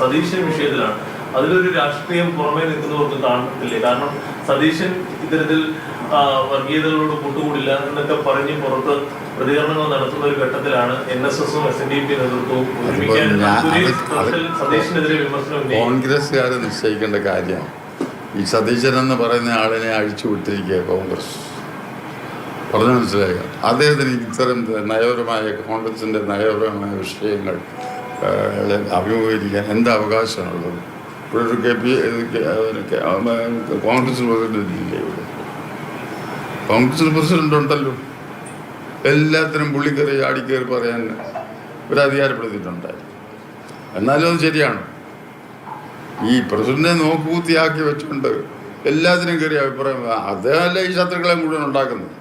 സതീശൻ വിഷയത്തിലാണ്. അതിലൊരു രാഷ്ട്രീയം പുറമേ നിൽക്കുന്നവർക്ക് കാണത്തില്ലേ? കാരണം സതീശൻ ഇത്തരത്തിൽ വർഗീയതകളോട് കൂട്ടുകൂടില്ല എന്നൊക്കെ പറഞ്ഞ് പുറത്ത് പ്രതികരണങ്ങൾ നടത്തുന്ന ഒരു ഘട്ടത്തിലാണ് എൻ എസ് എസും എസ് എൻ ഡി പി നേതൃത്വവും സതീശനെതിരെ വിമർശനം ഉന്നയിക്കും കോൺഗ്രസ്സുകാർ നിശ്ചയിക്കേണ്ട കാര്യമാണ് ഈ സതീശൻ എന്ന് പറയുന്ന ആളിനെ അഴിച്ചു വിട്ടിരിക്കുക കോൺഗ്രസ്. പറഞ്ഞു മനസ്സിലാക്കുക അദ്ദേഹത്തിന് ഇത്തരം നയപരമായ കോൺഗ്രസിന്റെ നയപരമായ വിഷയങ്ങൾ അഭിമുഖീകരിക്കാൻ എന്ത് അവകാശമാണുള്ളത്? പി ഇത് കെ- അതിന് കോൺഗ്രസ് പ്രസിഡന്റ് ഇല്ലേ ഇവിടെ? കോൺഗ്രസ് പ്രസിഡന്റ് ഉണ്ടല്ലോ. എല്ലാത്തിനും പുള്ളിക്കറി ആടിക്കയറി പറയാൻ ഒരു അധികാരപ്പെടുത്തിയിട്ടുണ്ടായി എന്നാലും അത് ശരിയാണ്. ഈ പ്രസിഡന്റിനെ നോക്കുകൂത്തിയാക്കി വെച്ചുകൊണ്ട് എല്ലാത്തിനും കയറി അഭിപ്രായം അതല്ല ഈ ശത്രുക്കളെ മുഴുവൻ ഉണ്ടാക്കുന്നത്.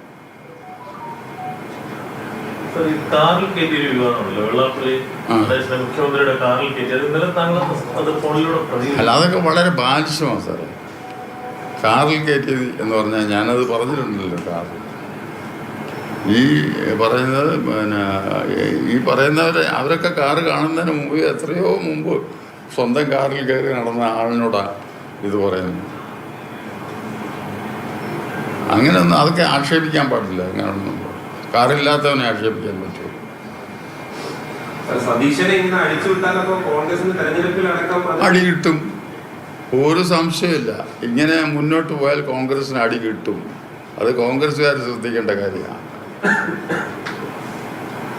കാറിൽ കയറ്റിയ ഒരു വിവാദമാണല്ലോ വെള്ളാപ്പള്ളി ആ. മുഖ്യമന്ത്രിയുടെ കാറിൽ കയറ്റി അത് ഇന്നലെ താങ്കൾ അത് ഫോണിലൂടെ അല്ല അതൊക്കെ വളരെ ബാലിശമാണ് സാറേ. കാറിൽ കയറ്റിയത് എന്ന് പറഞ്ഞാൽ ഞാനത് പറഞ്ഞിട്ടുണ്ടല്ലോ കാറിൽ. ഈ പറയുന്നത് പിന്നെ ഈ പറയുന്നവരെ അവരൊക്കെ കാറ് കാണുന്നതിന് മുമ്പ് എത്രയോ മുമ്പ് സ്വന്തം കാറിൽ കയറി നടന്ന ആളിനോടാണ് ഇത് പറയുന്നത്. അങ്ങനെയൊന്നും അതൊക്കെ ആക്ഷേപിക്കാൻ പാടില്ല. അങ്ങനെയൊന്നും കാറില്ലാത്തവനെ ആക്ഷേപിക്കാൻ പറ്റുമോ? അത് അടി കിട്ടും. ഒരു സംശയമില്ല ഇങ്ങനെ മുന്നോട്ട് പോയാൽ കോൺഗ്രസിന് അടി കിട്ടും. അത് കോൺഗ്രസ്സുകാർ ശ്രദ്ധിക്കേണ്ട കാര്യമാണ്.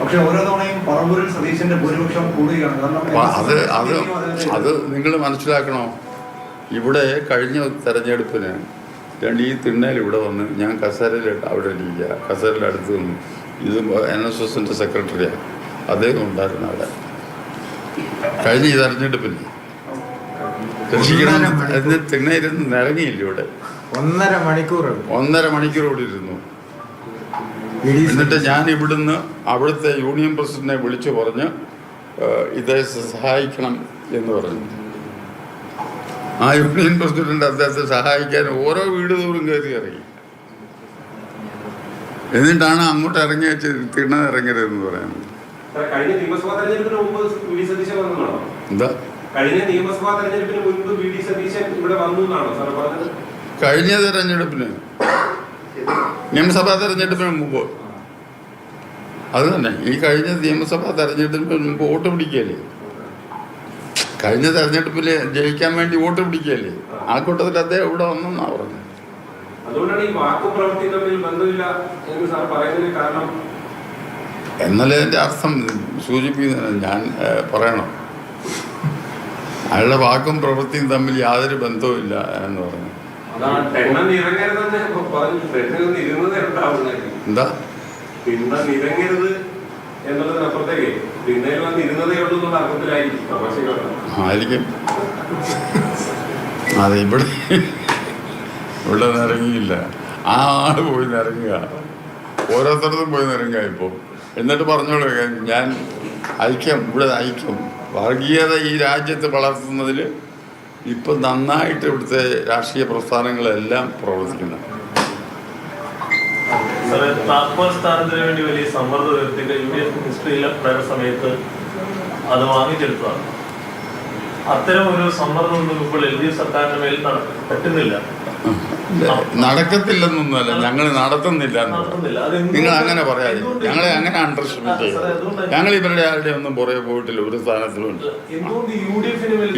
പക്ഷെ ഓരോ തവണയും പറമ്പൂരിൽ സതീശന്റെ ഭൂരിപക്ഷം കൂടുകയാണ്. കാരണം അത് അത് അത് നിങ്ങൾ മനസ്സിലാക്കണോ? ഇവിടെ കഴിഞ്ഞ തെരഞ്ഞെടുപ്പിന് രണ്ട് ഈ തിണ്ണയിൽ ഇവിടെ വന്ന് ഞാൻ കസേരയിൽ അവിടെ ഇരിക്കുക. കസേരയിൽ അടുത്ത് നിന്ന് ഇത് എൻ എസ് എസിന്റെ സെക്രട്ടറിയാണ് അദ്ദേഹം ഉണ്ടായിരുന്നു അവിടെ. കഴിഞ്ഞ ഈ തെരഞ്ഞെടുപ്പിന് രക്ഷിക്കണം. എന്ന് തിണ്ണയിരുന്ന് നിറങ്ങിയില്ല ഇവിടെ. ഒന്നര മണിക്കൂർ ഒന്നര മണിക്കൂർ ഇവിടെ ഇരുന്നു. എന്നിട്ട് ഞാൻ ഇവിടുന്ന് അവിടുത്തെ യൂണിയൻ പ്രസിഡന്റിനെ വിളിച്ചു പറഞ്ഞ് ഇതേ സഹായിക്കണം എന്ന് പറഞ്ഞു. ആ യൂണിയൻ പ്രസിഡന്റ് അദ്ദേഹത്തെ സഹായിക്കാൻ ഓരോ വീട് തോറും കയറി ഇറങ്ങി. എന്നിട്ടാണ് അങ്ങോട്ട് ഇറങ്ങി വെച്ച് തിണ്ണത് ഇറങ്ങരുതെന്ന് പറയുന്നത്. കഴിഞ്ഞ നിയമസഭാ തെരഞ്ഞെടുപ്പിന് മുമ്പ് വി ഡി സതീശൻ വന്നതാണോ? എന്താ? കഴിഞ്ഞ നിയമസഭാ തെരഞ്ഞെടുപ്പിന് മുൻപ് വി ഡി സതീശൻ ഇവിടെ വന്നു എന്നാണോ സാർ പറഞ്ഞത്? കഴിഞ്ഞ തെരഞ്ഞെടുപ്പിന്. നിയമസഭാ തെരഞ്ഞെടുപ്പിന് മുമ്പ് അത് തന്നെ. ഈ കഴിഞ്ഞ നിയമസഭാ തെരഞ്ഞെടുപ്പിന് മുമ്പ് വോട്ട് പിടിക്കുകയല്ലേ കഴിഞ്ഞ തെരഞ്ഞെടുപ്പിൽ ജയിക്കാൻ വേണ്ടി വോട്ട് പിടിക്കുകയല്ലേ? ആ കൂട്ടത്തിൽ അദ്ദേഹം ഇവിടെ വന്നെന്നാ പറഞ്ഞത്. അതുകൊണ്ടാണ് ഈ വാക്കും പ്രവൃത്തിയും തമ്മിൽ ബന്ധമില്ല എന്ന് സാർ പറയുന്നതിന് കാരണം? എന്നല്ലേ എന്റെ അർത്ഥം? സൂചിപ്പിക്കുന്നത് ഞാൻ പറയണം. അയാളുടെ വാക്കും പ്രവൃത്തിയും തമ്മിൽ യാതൊരു ബന്ധവുമില്ല എന്ന് പറഞ്ഞു. എന്താ? പിന്നെ നിരങ്ങരുത് എന്നുള്ളതിനപ്പുറത്തേക്ക് ആയിരിക്കും. അതെ ഇവിടെ ഇവിടെ നിറങ്ങിയില്ല. ആ ആൾ പോയി നിറങ്ങുക. ഓരോരുത്തർക്കും പോയി നിറങ്ങുക ഇപ്പോൾ എന്നിട്ട് പറഞ്ഞോളൂ ഞാൻ ഐക്യം ഇവിടെ ഐക്യം. വർഗീയത ഈ രാജ്യത്ത് വളർത്തുന്നതിൽ ഇപ്പം നന്നായിട്ട് ഇവിടുത്തെ രാഷ്ട്രീയ പ്രസ്ഥാനങ്ങളെല്ലാം പ്രവർത്തിക്കുന്നുണ്ട് താക്കോൽ സ്ഥാനത്തിന് വേണ്ടി വലിയ സമ്മർദ്ദം ഉയർത്തിയിട്ട് യു ഡി എഫ് ഉണ്ടായിരുന്ന സമയത്ത് അത് വാങ്ങിച്ചെടുത്തതാണ്. അത്തരം ഒരു സമ്മർദ്ദം ഒന്നും ഇപ്പോൾ എൽ ഡി എഫ് സർക്കാരിന്റെ മേൽ പറ്റുന്നില്ല. നടക്കത്തില്ലെന്നൊന്നുമല്ല ഞങ്ങൾ നടത്തുന്നില്ല നിങ്ങൾ അങ്ങനെ പറയാതെ. ഞങ്ങളെ അങ്ങനെ അണ്ടർസ്റ്റിമേറ്റ് ചെയ്യും ഞങ്ങൾ ഇവരുടെ ആരുടെ ഒന്നും പുറകെ പോയിട്ടില്ല. ഒരു സ്ഥാനത്തിലും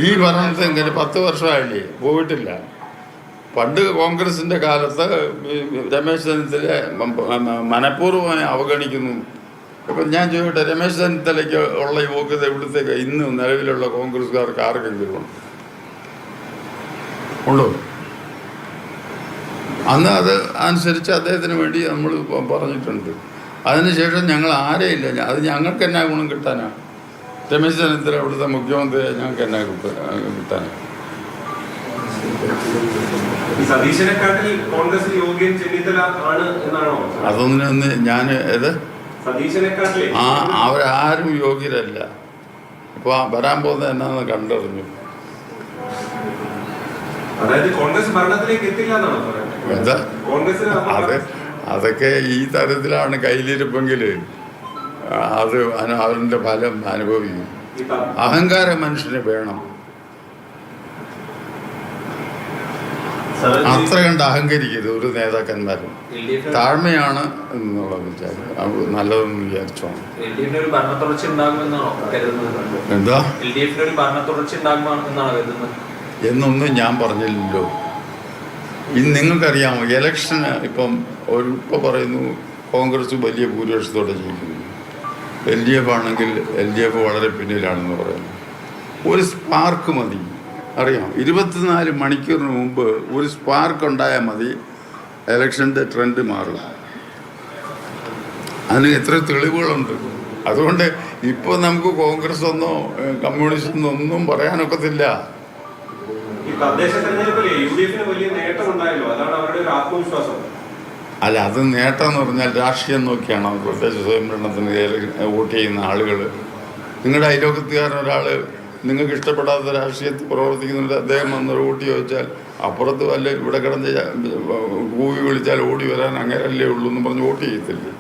ഈ പറഞ്ഞ പത്ത് വർഷമായില്ലേ? പോയിട്ടില്ല. പണ്ട് കോൺഗ്രസിന്റെ കാലത്ത് രമേശ് ചെന്നിത്തല മനഃപൂർവമായി അവഗണിക്കുന്നു. ഇപ്പം ഞാൻ ചോദിക്കട്ടെ രമേശ് ചെന്നിത്തലയ്ക്ക് ഉള്ള യോഗ്യത ഇവിടുത്തെ ഇന്ന് നിലവിലുള്ള കോൺഗ്രസ്സുകാർക്ക് ആർക്കെങ്കിലും ഉള്ളൂ അന്ന് അത് അനുസരിച്ച് അദ്ദേഹത്തിന് വേണ്ടി നമ്മൾ പറഞ്ഞിട്ടുണ്ട്. അതിനുശേഷം ഞങ്ങൾ ആരെയില്ല അത് ഞങ്ങൾക്ക് എന്നാ ഗുണം കിട്ടാനാണ് രമേശ് ചെന്നിത്തല ഇവിടുത്തെ മുഖ്യമന്ത്രിയെ ഞങ്ങൾക്ക് എന്നാ കിട്ടാനാണ് അതൊന്നും ഞാൻ ഏത്? ആ അവരാരും യോഗ്യരല്ല. ഇപ്പോൾ വരാൻ പോകുന്നത് എന്നാന്ന് കണ്ടറിഞ്ഞു. എന്താ? അത് അതൊക്കെ ഈ തരത്തിലാണ് കയ്യിലിരിപ്പെങ്കിൽ അത് അവരുടെ ഫലം അനുഭവിക്കും. അഹങ്കാരം മനുഷ്യന് വേണം സാറേ, ഈ- അത്ര കണ്ട് അഹങ്കരിക്കരുത് ഒരു നേതാക്കന്മാരും. താഴ്മയാണ് എന്നുള്ള വിചാരം നല്ലതെന്ന് വിചാരിച്ചോ എന്താ? എന്നൊന്നും ഞാൻ പറഞ്ഞില്ലല്ലോ. ഇന്ന് നിങ്ങൾക്കറിയാമോ ഇലക്ഷന് ഇപ്പം ഒരു ഇപ്പോൾ പറയുന്നു കോൺഗ്രസ് വലിയ ഭൂരിപക്ഷത്തോടെ ജയിക്കുന്നു. എൽ ഡി എഫ് ആണെങ്കിൽ എൽ ഡി എഫ് വളരെ പിന്നിലാണെന്ന് പറയുന്നു. ഒരു സ്പാർക്ക് മതി. അറിയാം ഇരുപത്തിനാല് മണിക്കൂറിന് മുമ്പ് ഒരു സ്പാർക്ക് ഉണ്ടായാൽ മതി. ഇലക്ഷന്റെ ട്രെൻഡ് മാറും. അതിന് എത്ര തെളിവുകളുണ്ട്? അതുകൊണ്ട് ഇപ്പോൾ നമുക്ക് കോൺഗ്രസ് ഒന്നോ കമ്മ്യൂണിസ്റ്റ് ഒന്നോ ഒന്നും പറയാനൊക്കത്തില്ല. അല്ല അത് നേട്ടം എന്ന് പറഞ്ഞാൽ രാഷ്ട്രീയം നോക്കിയാണ് പ്രത്യേകിച്ച് സ്വയംഭരണത്തിന് വോട്ട് ചെയ്യുന്ന ആളുകൾ നിങ്ങളുടെ അയലോക്കത്തുകാരൻ ഒരാൾ നിങ്ങൾക്ക് ഇഷ്ടപ്പെടാത്ത രാഷ്ട്രീയത്തിൽ പ്രവർത്തിക്കുന്നുണ്ട് അദ്ദേഹം വന്ന് വോട്ട് ചോദിച്ചാൽ അപ്പുറത്ത് വല്ല ഇവിടെ കിടന്ന് കൂവി വിളിച്ചാൽ ഓടി വരാൻ അങ്ങനെയല്ലേ ഉള്ളൂ എന്ന് പറഞ്ഞ് വോട്ട് ചെയ്യത്തില്ലേ?